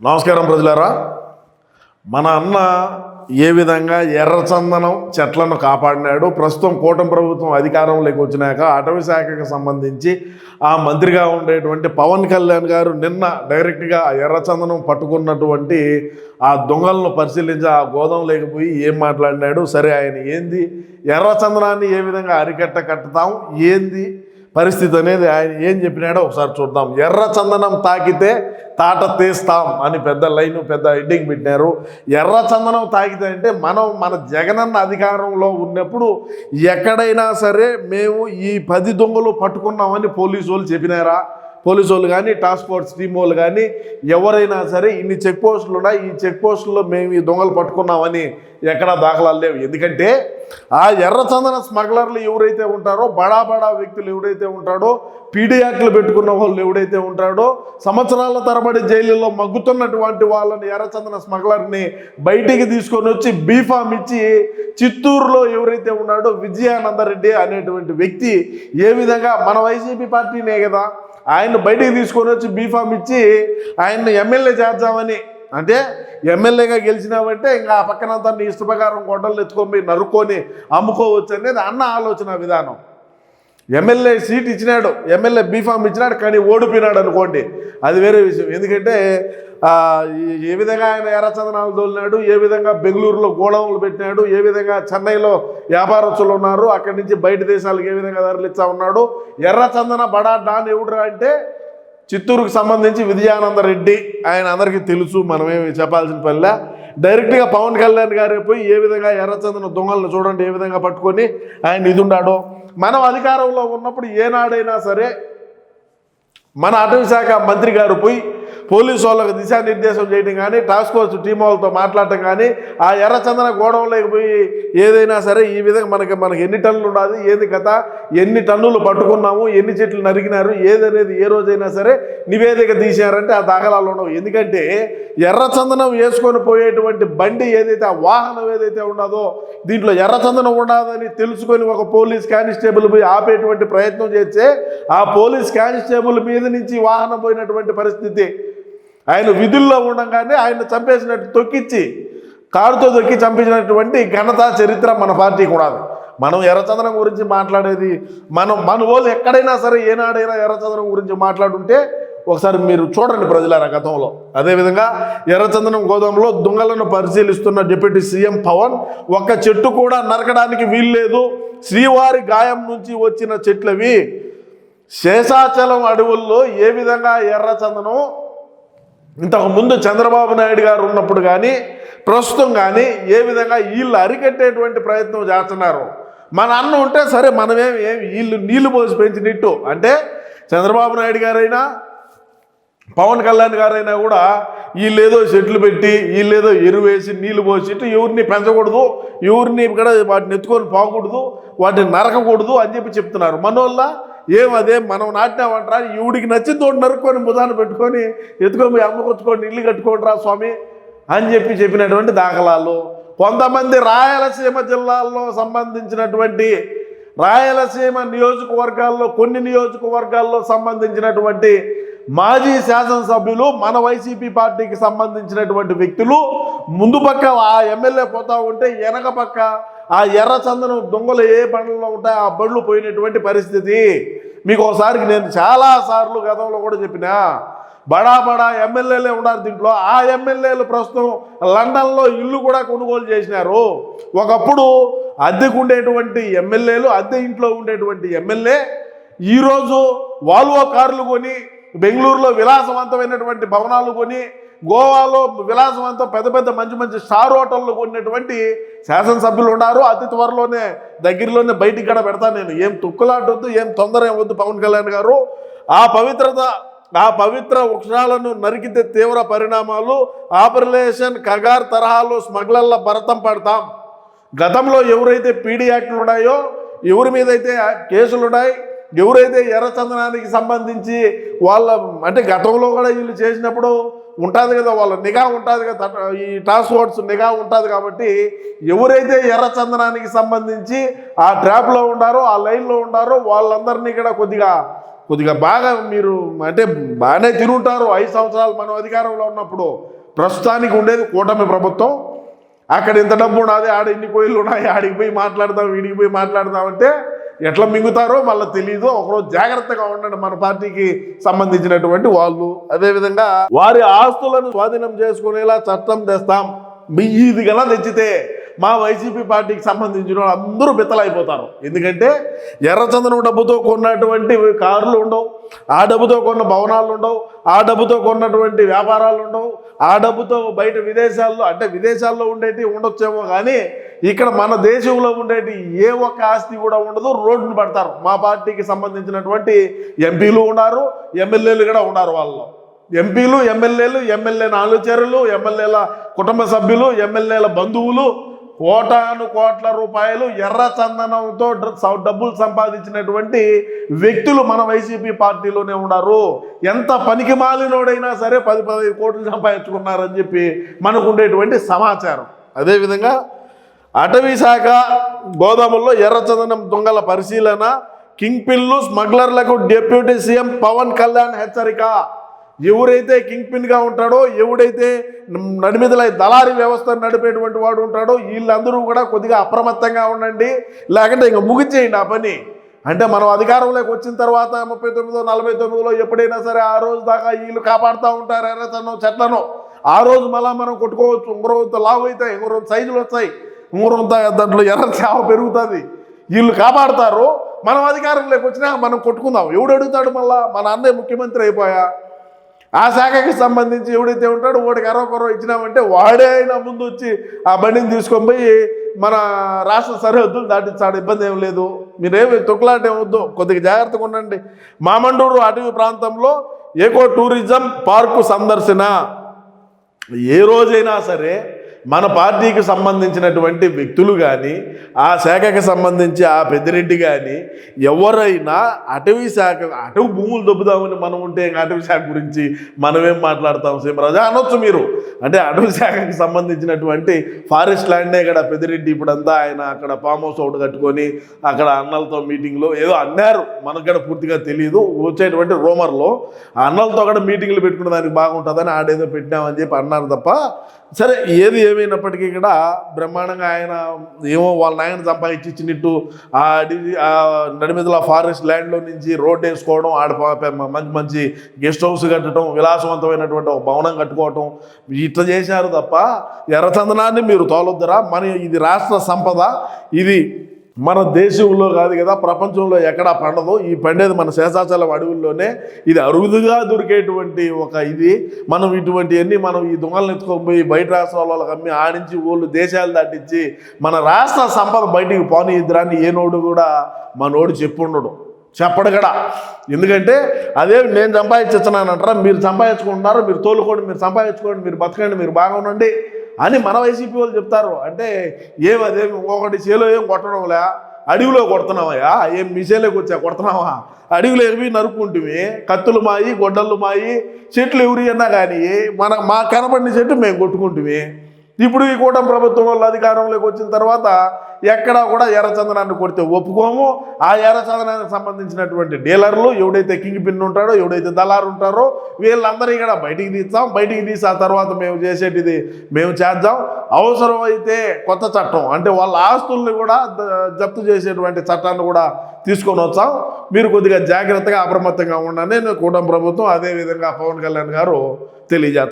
నమస్కారం ప్రజలారా. మన అన్న ఏ విధంగా ఎర్రచందనం చెట్లను కాపాడినాడు ప్రస్తుతం కూటమి ప్రభుత్వం అధికారంలోకి వచ్చినాక అటవీ శాఖకు సంబంధించి ఆ మంత్రిగా ఉండేటువంటి పవన్ కళ్యాణ్ గారు నిన్న డైరెక్ట్గా ఎర్రచందనం పట్టుకున్నటువంటి ఆ దొంగలను పరిశీలించి ఆ గోదాం లేకపోయి ఏం మాట్లాడినాడు సరే ఆయన ఏంది ఎర్రచందనాన్ని ఏ విధంగా అరికట్ట కట్టుతాం ఏంది పరిస్థితి అనేది ఆయన ఏం చెప్పినాడో ఒకసారి చూద్దాం. ఎర్ర చందనం తాకితే తాట తీస్తాం అని పెద్ద లైన్ పెద్ద హెడ్డింగ్ పెట్టినారు. ఎర్ర చందనం తాకితే అంటే మనం మన జగనన్న అధికారంలో ఉన్నప్పుడు ఎక్కడైనా సరే మేము ఈ పది దొంగలు పట్టుకున్నామని పోలీసు వాళ్ళు చెప్పినారా? పోలీసు వాళ్ళు కానీ టాస్క్ ఫోర్స్ టీం వాళ్ళు కానీ ఎవరైనా సరే ఇన్ని చెక్ పోస్టులు ఉన్నాయి ఈ చెక్ పోస్టుల్లో మేము ఈ దొంగలు పట్టుకున్నామని ఎక్కడా దాఖలాలు లేవు. ఎందుకంటే ఆ ఎర్రచందన స్మగ్లర్లు ఎవరైతే ఉంటారో బడా బడా వ్యక్తులు ఎవరైతే ఉంటాడో పీడియాక్లు పెట్టుకున్న వాళ్ళు ఎవడైతే ఉంటాడో సంవత్సరాల తరబడి జైలులో మగ్గుతున్నటువంటి వాళ్ళని ఎర్రచందన స్మగ్లర్ని బయటికి తీసుకొని వచ్చి బీఫామ్ ఇచ్చి చిత్తూరులో ఎవరైతే ఉన్నాడో విజయానందరెడ్డి అనేటువంటి వ్యక్తి ఏ విధంగా మన వైసీపీ పార్టీనే కదా ఆయన్ని బయటికి తీసుకొని వచ్చి బీఫామ్ ఇచ్చి ఆయన్ని ఎమ్మెల్యే చేద్దామని. అంటే ఎమ్మెల్యేగా గెలిచినావంటే ఇంకా ఆ పక్కనంతా నీ ఇష్ట ప్రకారం గొడ్డలు ఎత్తుకొని నరుక్కొని అమ్ముకోవచ్చు అనేది అన్న ఆలోచన విధానం. ఎమ్మెల్యే సీట్ ఇచ్చినాడు. ఎమ్మెల్యే బీఫామ్ ఇచ్చినాడు కానీ ఓడిపోయినాడు అనుకోండి. అది వేరే విషయం. ఎందుకంటే ఏ విధంగా ఆయన ఎర్రచందనాలు తోలినాడు ఏ విధంగా బెంగళూరులో గోడౌన్లు పెట్టినాడు ఏ విధంగా చెన్నైలో వ్యాపారస్తులు ఉన్నారు అక్కడి నుంచి బయట దేశాలకు ఏ విధంగా తరలిస్తా ఉన్నాడు. ఎర్రచందన బడా డాన్ ఎవడురా అంటే చిత్తూరుకు సంబంధించి విజయానంద రెడ్డి. ఆయన అందరికీ తెలుసు మనమేమి చెప్పాల్సిన పనిలే. డైరెక్ట్గా పవన్ కళ్యాణ్ గారే పోయి ఏ విధంగా ఎర్రచందన దొంగలను చూడండి ఏ విధంగా పట్టుకొని ఆయన ఇది ఉన్నాడో మనం అధికారంలో ఉన్నప్పుడు ఏనాడైనా సరే మన అటవీ శాఖ మంత్రి గారు పోయి పోలీసు వాళ్ళకు దిశానిర్దేశం చేయడం కానీ టాస్క్ ఫోర్స్ టీం వాళ్ళతో మాట్లాడటం కానీ ఆ ఎర్రచందన గోడవలోకి పోయి ఏదైనా సరే ఈ విధంగా మనకి మనకి ఎన్ని టన్నులు ఉండాలి ఏది కథ? ఎన్ని టన్నులు పట్టుకున్నాము ఎన్ని చెట్లు నరికినారు ఏదనేది ఏ రోజైనా సరే నివేదిక తీశారంటే ఆ దాఖలాలు ఉండవు. ఎందుకంటే ఎర్రచందనం వేసుకొని పోయేటువంటి బండి ఏదైతే ఆ వాహనం ఏదైతే ఉండదో దీంట్లో ఎర్రచందనం ఉండదని తెలుసుకొని ఒక పోలీస్ కానిస్టేబుల్ పోయి ఆపేటువంటి ప్రయత్నం చేస్తే ఆ పోలీస్ కానిస్టేబుల్ మీద నుంచి వాహనం పోయినటువంటి పరిస్థితి ఆయన విధుల్లో ఉండగానే ఆయన చంపేసినట్టు తొక్కిచ్చి కారుతో తొక్కి చంపించినటువంటి ఘనత చరిత్ర మన పార్టీకి ఉన్నది మనం ఎర్రచందనం గురించి మాట్లాడేది మనం మన వాళ్ళు ఎక్కడైనా సరే ఏనాడైనా ఎర్రచందనం గురించి మాట్లాడుంటే ఒకసారి మీరు చూడండి ప్రజలారా గతంలో. అదేవిధంగా ఎర్రచందనం గోదాంలో దొంగలను పరిశీలిస్తున్న డిప్యూటీ సీఎం పవన్ ఒక్క చెట్టు కూడా నరకడానికి వీల్లేదు. శ్రీవారి గాయం నుంచి వచ్చిన చెట్లవి శేషాచలం అడవుల్లో ఏ విధంగా ఎర్రచందనం ఇంతకు ముందు చంద్రబాబు నాయుడు గారు ఉన్నప్పుడు కానీ ప్రస్తుతం కానీ ఏ విధంగా వీళ్ళు అరికట్టేటువంటి ప్రయత్నం చేస్తున్నారు? మన అన్న ఉంటే సరే మనమేం ఏం వీళ్ళు నీళ్ళు పోసి పెంచినట్టు అంటే చంద్రబాబు నాయుడు గారైనా పవన్ కళ్యాణ్ గారైనా కూడా వీళ్ళేదో చెట్లు పెట్టి వీళ్ళేదో ఎరువు వేసి నీళ్ళు పోసిట్టు ఎవరిని పెంచకూడదు ఎవరిని ఇక్కడ వాటిని ఎత్తుకొని పోకూడదు వాటిని నరకకూడదు అని చెప్పి చెప్తున్నారు. మనోళ్ళ ఏమదే మనం నాటినామంటారా ఈవిడికి నచ్చి తోడు నరుక్కొని బుధాన్ని పెట్టుకొని ఎత్తుకొని పోయి ఇల్లు కట్టుకోండిరా స్వామి అని చెప్పి చెప్పినటువంటి దాఖలాలు. కొంతమంది రాయలసీమ జిల్లాల్లో సంబంధించినటువంటి రాయలసీమ నియోజకవర్గాల్లో కొన్ని నియోజకవర్గాల్లో సంబంధించినటువంటి మాజీ శాసనసభ్యులు మన వైసీపీ పార్టీకి సంబంధించినటువంటి వ్యక్తులు ముందు పక్క ఆ ఎమ్మెల్యే పోతా ఉంటే వెనక పక్క ఆ ఎర్ర చందనం దొంగలు ఏ బండ్లలో ఉంటాయో ఆ బండ్లు పోయినటువంటి పరిస్థితి. మీకు ఒకసారికి నేను చాలా సార్లు గతంలో కూడా చెప్పిన బడా బడా ఎమ్మెల్యేలే ఉన్నారు దీంట్లో. ఆ ఎమ్మెల్యేలు ప్రస్తుతం లండన్లో ఇల్లు కూడా కొనుగోలు చేసినారు. ఒకప్పుడు అద్దెకు ఉండేటువంటి ఎమ్మెల్యేలు అద్దె ఇంట్లో ఉండేటువంటి ఎమ్మెల్యే ఈరోజు వాల్వో కార్లు కొని బెంగళూరులో విలాసవంతమైనటువంటి భవనాలు కొని గోవాలో విలాసవంతం పెద్ద పెద్ద మంచి మంచి స్టార్ హోటల్లో కొన్నటువంటి శాసనసభ్యులు ఉన్నారు. అతి త్వరలోనే దగ్గరలోనే బయటికి కూడా పెడతాను నేను. ఏం తుక్కులాటొద్దు ఏం తొందర ఏమొద్దు వద్దు పవన్ కళ్యాణ్ గారు. ఆ పవిత్రత ఆ పవిత్ర వృక్షాలను నరికితే తీవ్ర పరిణామాలు. ఆపరేషన్ కగార్ తరహాలో స్మగ్లర్ల భరతం పడతాం. గతంలో ఎవరైతే పీడీ యాక్ట్లు ఉన్నాయో ఎవరి మీద అయితే కేసులు ఉన్నాయి ఎవరైతే ఎర్రచందనానికి సంబంధించి వాళ్ళ అంటే గతంలో కూడా వీళ్ళు చేసినప్పుడు ఉంటుంది కదా వాళ్ళ నిఘా ఉంటుంది కదా ఈ టాస్క్ ఫోర్స్ నిఘా ఉంటుంది కాబట్టి ఎవరైతే ఎర్రచందనానికి సంబంధించి ఆ ట్రాప్లో ఉండారో ఆ లైన్లో ఉండారో వాళ్ళందరినీ కూడా కొద్దిగా కొద్దిగా బాగా మీరు అంటే బాగానే తినుంటారు. ఐదు సంవత్సరాలు మనం అధికారంలో ఉన్నప్పుడు ప్రస్తుతానికి ఉండేది కూటమి ప్రభుత్వం. అక్కడ ఇంత డబ్బు ఉన్నది ఆడ ఇన్ని కోయిలు ఉన్నాయి ఆడికి పోయి మాట్లాడదాం వీడికి పోయి మాట్లాడదాం అంటే ఎట్లా మింగుతారో మళ్ళీ తెలియదు ఒకరోజు జాగ్రత్తగా ఉండండి మన పార్టీకి సంబంధించినటువంటి వాళ్ళు. అదేవిధంగా వారి ఆస్తులను స్వాధీనం చేసుకునేలా చట్టం తెస్తాం. మీ ఇది గల తెచ్చితే మా వైసీపీ పార్టీకి సంబంధించిన వాళ్ళు అందరూ బిత్తలైపోతారు. ఎందుకంటే ఎర్రచందనం డబ్బుతో కొన్నటువంటి కార్లు ఉండవు. ఆ డబ్బుతో కొన్న భవనాలు ఉండవు. ఆ డబ్బుతో కొన్నటువంటి వ్యాపారాలు ఉండవు. ఆ డబ్బుతో బయట విదేశాల్లో అంటే విదేశాల్లో ఉండేటివి ఉండొచ్చేమో కానీ ఇక్కడ మన దేశంలో ఉండేటి ఏ ఒక్క ఆస్తి కూడా ఉండదు రోడ్డును పడతారు. మా పార్టీకి సంబంధించినటువంటి ఎంపీలు ఉన్నారు ఎమ్మెల్యేలు కూడా ఉన్నారు వాళ్ళు ఎంపీలు ఎమ్మెల్యేలు ఎమ్మెల్యే నాలుగుచెరులు ఎమ్మెల్యేల కుటుంబ సభ్యులు ఎమ్మెల్యేల బంధువులు కోటాను కోట్ల రూపాయలు ఎర్ర చందనంతో డ్ర- డబ్బులు సంపాదించినటువంటి వ్యక్తులు మన వైసీపీ పార్టీలోనే ఉన్నారు. ఎంత పనికి మాలినోడైనా సరే పది పదహైదు కోట్లు సంపాదించుకున్నారని చెప్పి మనకు ఉండేటువంటి సమాచారం. అదేవిధంగా అటవీ శాఖ గోదాముల్లో ఎర్రచందనం దొంగల పరిశీలన కింగ్ పిన్లు స్మగ్లర్లకు డిప్యూటీ సీఎం పవన్ కళ్యాణ్ హెచ్చరిక. ఎవరైతే కింగ్ పిన్గా ఉంటాడో ఎవడైతే నడిమిదల దళారీ వ్యవస్థను నడిపేటువంటి వాడు ఉంటాడో వీళ్ళందరూ కూడా కొద్దిగా అప్రమత్తంగా ఉండండి. లేకుంటే ఇంకా ముగించేయండి ఆ పని. అంటే మనం అధికారంలోకి వచ్చిన తర్వాత ముప్పై తొమ్మిదో నలభై తొమ్మిదిలో ఎప్పుడైనా సరే ఆ రోజు దాకా వీళ్ళు కాపాడుతూ ఉంటారు ఎర్రతనం చెట్లను. ఆ రోజు మళ్ళీ మనం కొట్టుకోవచ్చు ఉంగరంత లావు అవుతాయి రోజు సైజులు వస్తాయి. ఉంగరంత దాంట్లో ఎర్ర చేవ పెరుగుతుంది. వీళ్ళు కాపాడతారు. మనం అధికారంలోకి వచ్చినా మనం కొట్టుకుందాం. ఎవడు అడుగుతాడు మళ్ళా? మన అన్నయ్య ముఖ్యమంత్రి అయిపోయా. ఆ శాఖకి సంబంధించి ఎవడైతే ఉంటాడో వాడికి అరవ ఇచ్చినామంటే వాడే అయినా ముందు వచ్చి ఆ బండిని తీసుకొని పోయి మన రాష్ట్ర సరిహద్దులు దాటించాడు. ఇబ్బంది ఏం లేదు. మీరేమి తొక్కులాట ఏమొద్దు కొద్దిగా జాగ్రత్తగా ఉండండి. మామండూరు అటవీ ప్రాంతంలో ఏకో టూరిజం పార్కు సందర్శన. ఏ రోజైనా సరే మన పార్టీకి సంబంధించినటువంటి వ్యక్తులు కానీ ఆ శాఖకి సంబంధించి ఆ పెద్దిరెడ్డి కానీ ఎవరైనా అటవీ శాఖ అటవీ భూములు దొబ్బుదామని మనం ఉంటే ఇంకా అటవీ శాఖ గురించి మనమేం మాట్లాడతాం? సీమరాజా అనొచ్చు మీరు. అంటే అటవీ శాఖకి సంబంధించినటువంటి ఫారెస్ట్ ల్యాండ్నే ఇక్కడ పెద్దిరెడ్డి ఇప్పుడంతా ఆయన అక్కడ ఫామ్ హౌస్ ఒకటి కట్టుకొని అక్కడ అన్నలతో మీటింగ్లో ఏదో అన్నారు. మనకు కూడా పూర్తిగా తెలియదు వచ్చేటువంటి రోమర్లో ఆ అన్నలతో కూడా మీటింగ్లు పెట్టుకునే దానికి బాగుంటుందని ఆడేదో పెట్టినామని చెప్పి అన్నారు తప్ప సరే ఏది ఏమైనప్పటికీ కూడా బ్రహ్మాండంగా ఆయన ఏమో వాళ్ళ నాయన సంపాదించి ఇచ్చినట్టు ఆ అడవి నడిమిదల ఫారెస్ట్ ల్యాండ్లో నుంచి రోడ్ వేసుకోవడం ఆడ మంచి మంచి గెస్ట్ హౌస్ కట్టడం విలాసవంతమైనటువంటి ఒక భవనం కట్టుకోవటం ఇట్లా చేశారు తప్ప ఎర్రచందనాన్ని మీరు తోలొద్దురా. మన ఇది రాష్ట్ర సంపద ఇది మన దేశంలో కాదు కదా ప్రపంచంలో ఎక్కడా పండదు. ఈ పండేది మన శేషాచలం అడవుల్లోనే ఇది అరుదుగా దొరికేటువంటి ఒక ఇది. మనం ఇటువంటివన్నీ మనం ఈ దొంగలను ఎత్తుకొని పోయి బయట రాష్ట్రాల వాళ్ళకి అమ్మి ఆడించి వాళ్ళు దేశాలు దాటించి మన రాష్ట్ర సంపద బయటికి పోనీ ఇద్దరాన్ని ఏ నోడు కూడా మనోడు చెప్పుండడు చెప్పడు కూడా ఎందుకంటే అదే నేను సంపాదించున్నానంటారా మీరు సంపాదించుకుంటున్నారు మీరు తోలుకోండి మీరు సంపాదించుకోండి మీరు బతకండి మీరు బాగా ఉండండి అని మన వైసీపీ వాళ్ళు చెప్తారు. అంటే ఏం అదేం? ఒకటి చేలో ఏం కొట్టడంలే. అడవిలో కొడుతున్నావయ్యా? ఏం మిషన్లోకి వచ్చా? కొడుతున్నావా? అడవిలో ఏమి నరుక్కుంటుంది కత్తులు మాయి గొడ్డళ్ళు మాయి చెట్లు ఎవరి అన్నా కానీ మన మా కనబడిన చెట్టు మేము కొట్టుకుంటుంది ఇప్పుడు ఈ కూటమి ప్రభుత్వం వల్ల అధికారంలోకి వచ్చిన తర్వాత ఎక్కడా కూడా ఎర్రచందనాన్ని కొడితే ఒప్పుకోము. ఆ ఎర్రచందనానికి సంబంధించినటువంటి డీలర్లు ఎవడైతే కింగ్ పిన్ ఉంటాడో ఎవడైతే దళారు ఉంటారో వీళ్ళందరూ ఇక్కడ బయటికి తీస్తాం. బయటికి తీసి ఆ తర్వాత మేము చేసేటిది మేము చేద్దాం. అవసరం అయితే కొత్త చట్టం అంటే వాళ్ళ ఆస్తుల్ని కూడా జప్తు చేసేటువంటి చట్టాన్ని కూడా తీసుకొని వచ్చాం. మీరు కొద్దిగా జాగ్రత్తగా అప్రమత్తంగా ఉండండి. నేను కూటమి ప్రభుత్వం అదేవిధంగా పవన్ కళ్యాణ్ గారు తెలియజేస్తారు